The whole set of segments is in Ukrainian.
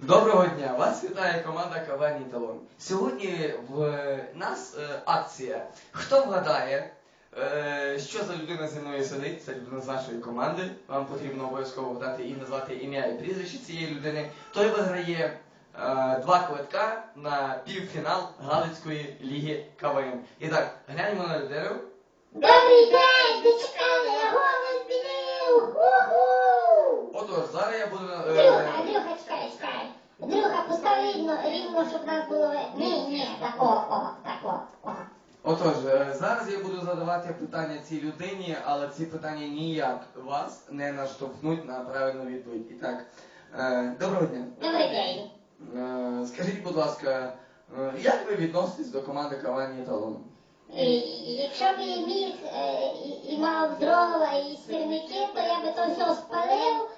Доброго дня! Вас вітає команда КВН Талон. Сьогодні в нас е, акція. Хто вгадає, е, що за людина зі мною сидить? Це людина з нашої команди. Вам потрібно обов'язково вгадати і назвати ім'я і прізвище цієї людини. Той виграє е, два квитка на півфінал Галицької ліги КВН. І так, гляньмо на людину. Добрий день, дочекали, я голос змінив. Отож, зараз я буду. е, рівно, рівно, щоб нас було ви. Ні, ні, так, о, о, о, о. Отож, е, зараз я буду задавати питання цій людині, але ці питання ніяк вас не наштовхнуть на правильну відповідь. І так, е, доброго дня. Добрий день. Е, Скажіть, будь ласка, е, як ви відноситесь до команди Кавані Талон? І, якщо б я міг е, і, і мав дрова і сірники, то я би то все спалив.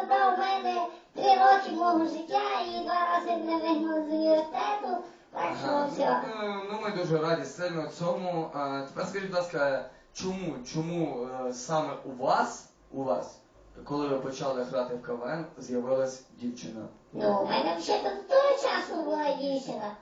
Забрав у мене три роки мого життя і два рази мене вигнали з університету. Так що все. ну, ну, ми дуже раді сильно цьому. Е, Тепер скажіть, будь ласка, чому, чому е, саме у вас, у вас, коли ви почали грати в КВН, з'явилась дівчина? Ну, у мене вже до того часу була дівчина.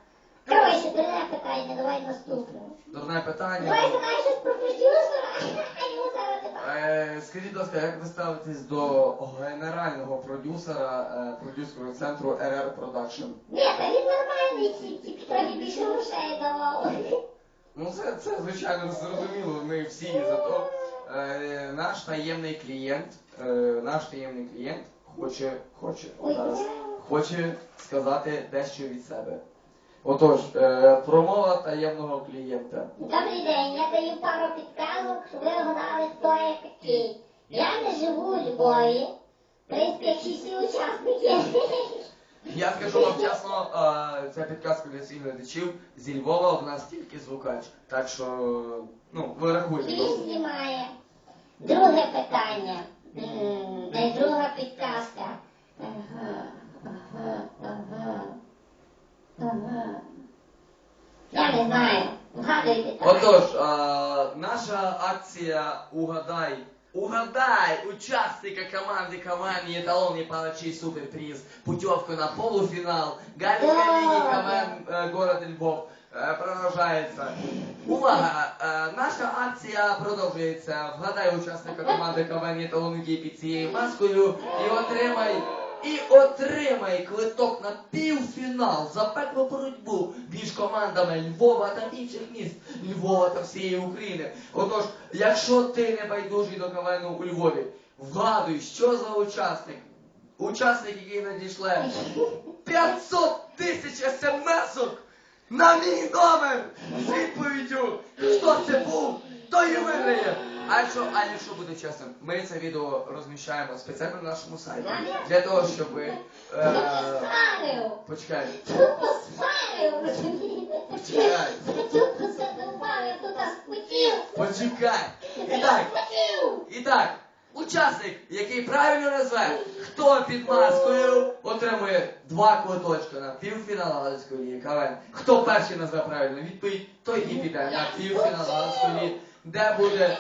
Коротше, дурне питання, давай наступне. Дурне питання. Давай знаєш щось про продюсера, а його зараз. Е, Скажіть, будь ласка, як ви ставитесь до генерального продюсера е, продюсерського центру RR Production? Ні, та він нормальний, ті- тільки трохи більше грошей давав. Ну це, це звичайно зрозуміло. Ми всі за то. Е, наш таємний клієнт, е, наш таємний клієнт хоче, хоче Ой, зараз, хоче сказати дещо від себе. Отож, е, промова таємного клієнта. Добрий день, я даю пару підказок, щоб ви вгадали, хто я такий. Я не живу у Львові. В принципі, як і всі учасники. Я скажу вам чесно, е, ця підказка для всіх глядачів зі Львова в нас тільки звукач. Так що, ну, ви рахуйте. Він знімає. Друге питання. Я не знаю. Отож, е, наша акція Угадай. Угадай учасника команди КВН Еталон і Палачий Суперприз. Путевку на полуфинал. Галицкой лиги КВН э, город Львов э, продовжається. Увага! Е, наша акція продовжується. Вгадай учасника команди КВН Еталон, цією маскою і отримай і отримай квиток на півфінал за пеклу боротьбу між командами Львова та інших міст Львова та всієї України. Отож, якщо ти не байдужий до КВНу у Львові, вгадуй, що за учасник. Учасник, який надішле 500 тисяч смс-ок на мій номер з відповіддю, хто це був, той і виграє. А якщо, а якщо буде чесно, ми це відео розміщаємо спеціально на нашому сайті для того, щоб ви. Е, почекай. Почекай. Почекай. І так, і так, учасник, який правильно назве, хто під маскою отримує два квиточка на півфінал Галицької ліги КВН. Хто перший назве правильну відповідь, той і піде на півфінал Галицької ліги, де буде,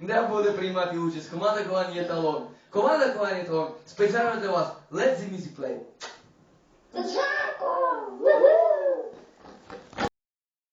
де буде приймати участь команда КВН Єталон. Команда КВН Єталон спеціально для вас Let the play. Жарко.